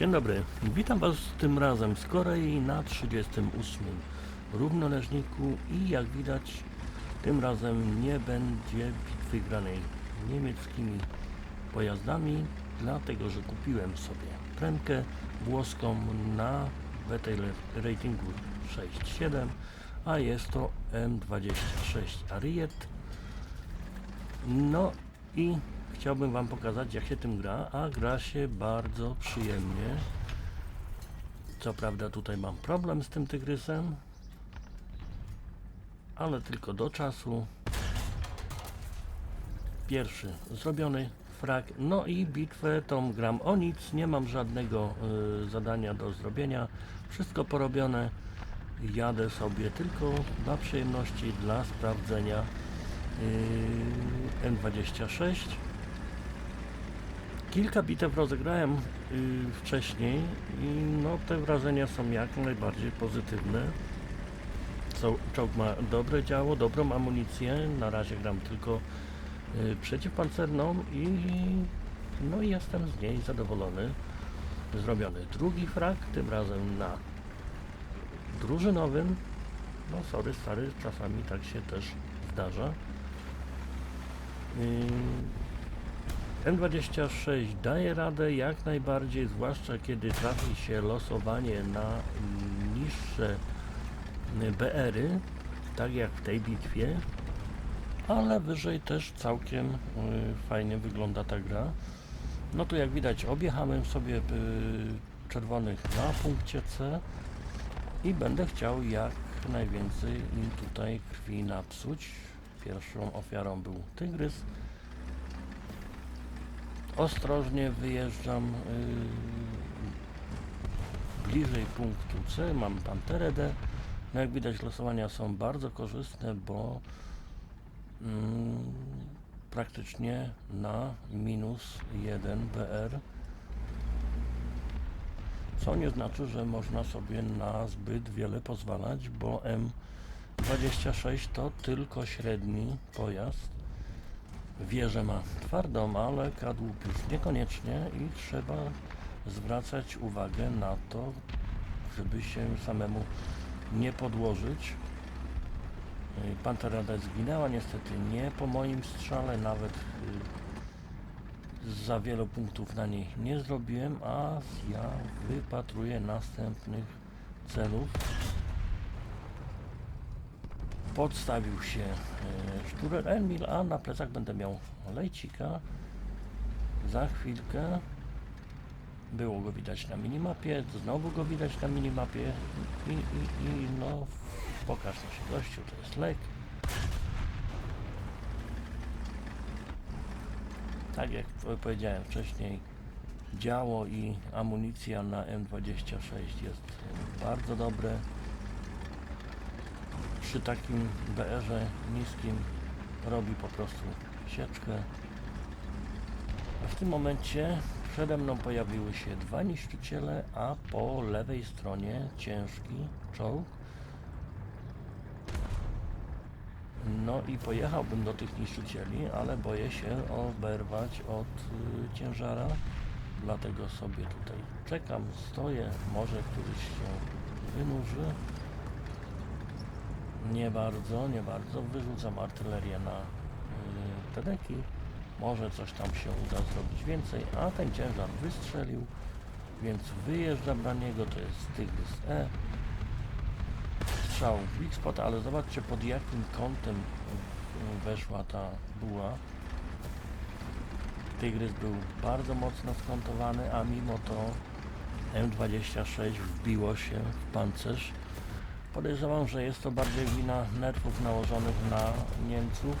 Dzień dobry, witam Was tym razem z Korei na 38 równoleżniku i jak widać tym razem nie będzie bitwy granej niemieckimi pojazdami, dlatego że kupiłem sobie premkę włoską na BTL ratingu 6.7, a jest to M26 Ariet. No i chciałbym Wam pokazać jak się tym gra, a gra się bardzo przyjemnie. Co prawda tutaj mam problem z tym tygrysem, ale tylko do czasu. Pierwszy zrobiony frag, no i bitwę tą gram o nic, nie mam żadnego y, zadania do zrobienia, wszystko porobione. Jadę sobie tylko dla przyjemności, dla sprawdzenia yy, M26 Kilka bitew rozegrałem y, wcześniej i no te wrażenia są jak najbardziej pozytywne. Czołg ma dobre działo, dobrą amunicję. Na razie gram tylko y, przeciwpancerną i no jestem z niej zadowolony. Zrobiony drugi frak, tym razem na drużynowym. No sorry stary, czasami tak się też zdarza. Yy, M26 daje radę jak najbardziej, zwłaszcza kiedy trafi się losowanie na niższe BR-y, tak jak w tej bitwie, ale wyżej też całkiem y, fajnie wygląda ta gra. No tu jak widać objechałem sobie y, czerwonych na punkcie C i będę chciał jak najwięcej im tutaj krwi napsuć. Pierwszą ofiarą był tygrys ostrożnie wyjeżdżam yy, bliżej punktu C, mam Panterę D. No jak widać losowania są bardzo korzystne, bo mm, praktycznie na minus 1 BR co nie znaczy, że można sobie na zbyt wiele pozwalać, bo M26 to tylko średni pojazd wieżę ma twardą, ale kadłub już niekoniecznie i trzeba zwracać uwagę na to, żeby się samemu nie podłożyć. Y, Pantera D zginęła, niestety nie po moim strzale, nawet y, za wielu punktów na niej nie zrobiłem, a ja wypatruję następnych celów podstawił się e, Szturer Emil, a na plecach będę miał lejcika. Za chwilkę było go widać na minimapie, znowu go widać na minimapie i, i, i no pokaż się gościu, to jest lek. Tak jak powiedziałem wcześniej, działo i amunicja na M26 jest bardzo dobre przy takim BR-ze niskim robi po prostu sieczkę. A w tym momencie przede mną pojawiły się dwa niszczyciele, a po lewej stronie ciężki czołg. No i pojechałbym do tych niszczycieli, ale boję się oberwać od y, ciężara. Dlatego sobie tutaj czekam, stoję, może któryś się wynurzy. Nie bardzo, nie bardzo. Wyrzucam artylerię na yy, te deki. Może coś tam się uda zrobić więcej, a ten ciężar wystrzelił, więc wyjeżdżam na niego, to jest Tygrys E. Strzał w weak spot, ale zobaczcie pod jakim kątem weszła ta buła. Tygrys był bardzo mocno skontowany, a mimo to M26 wbiło się w pancerz Podejrzewam, że jest to bardziej wina nerwów nałożonych na Niemców.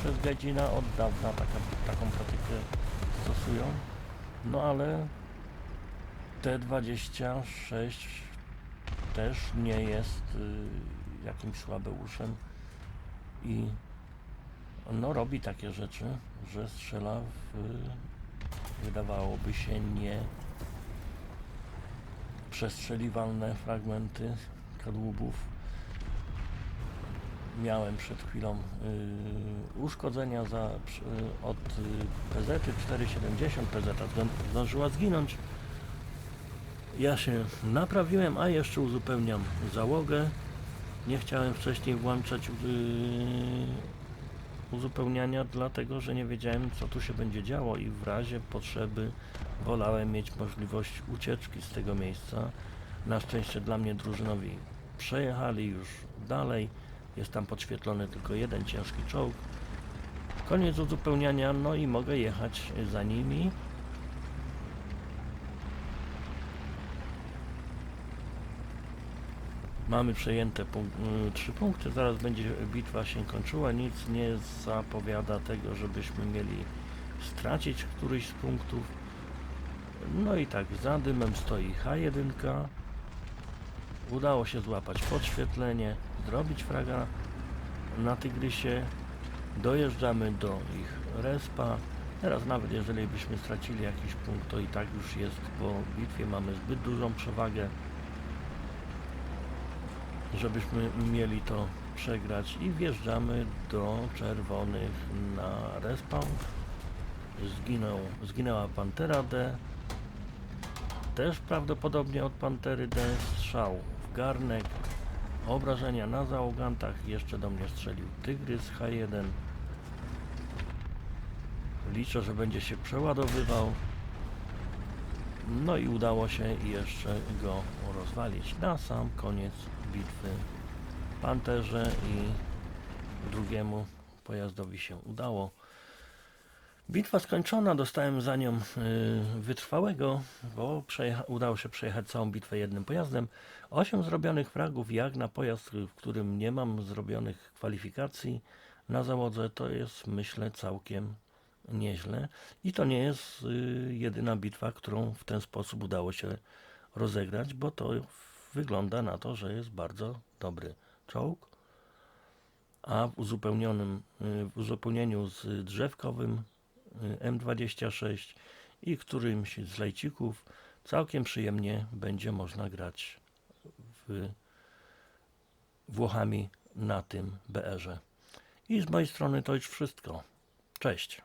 Przez Gadzina od dawna taka, taką praktykę stosują. No ale T26 też nie jest y, jakimś słabeuszem i no robi takie rzeczy, że strzela w wydawałoby się nie przestrzeliwalne fragmenty kadłubów. Miałem przed chwilą y, uszkodzenia za, y, od y, PZ 470. PZ zdążyła zginąć. Ja się naprawiłem, a jeszcze uzupełniam załogę. Nie chciałem wcześniej włączać yy, uzupełniania, dlatego że nie wiedziałem, co tu się będzie działo i w razie potrzeby wolałem mieć możliwość ucieczki z tego miejsca. Na szczęście dla mnie drużynowi przejechali już dalej. Jest tam podświetlony tylko jeden ciężki czołg. Koniec uzupełniania, no i mogę jechać za nimi. Mamy przejęte punk- y, trzy punkty, zaraz będzie bitwa się kończyła. Nic nie zapowiada tego, żebyśmy mieli stracić któryś z punktów. No i tak, za dymem stoi H1. Udało się złapać podświetlenie, zrobić fraga na Tygrysie. Dojeżdżamy do ich respa. Teraz nawet jeżeli byśmy stracili jakiś punkt, to i tak już jest, bo w bitwie mamy zbyt dużą przewagę żebyśmy mieli to przegrać i wjeżdżamy do czerwonych na respawn. Zginął, zginęła Pantera D. Też prawdopodobnie od Pantery D strzał garnek. Obrażenia na załogantach. Jeszcze do mnie strzelił Tygrys H1. Liczę, że będzie się przeładowywał. No i udało się jeszcze go rozwalić na sam koniec bitwy. Panterze i drugiemu pojazdowi się udało. Bitwa skończona, dostałem za nią y, wytrwałego, bo udało się przejechać całą bitwę jednym pojazdem. 8 zrobionych fragów, jak na pojazd, w którym nie mam zrobionych kwalifikacji na załodze, to jest myślę całkiem nieźle. I to nie jest y, jedyna bitwa, którą w ten sposób udało się rozegrać, bo to wygląda na to, że jest bardzo dobry czołg. A w uzupełnionym, y, w uzupełnieniu z drzewkowym M26 i którymś z lejcików całkiem przyjemnie będzie można grać w Włochami na tym BR-ze. I z mojej strony to już wszystko. Cześć.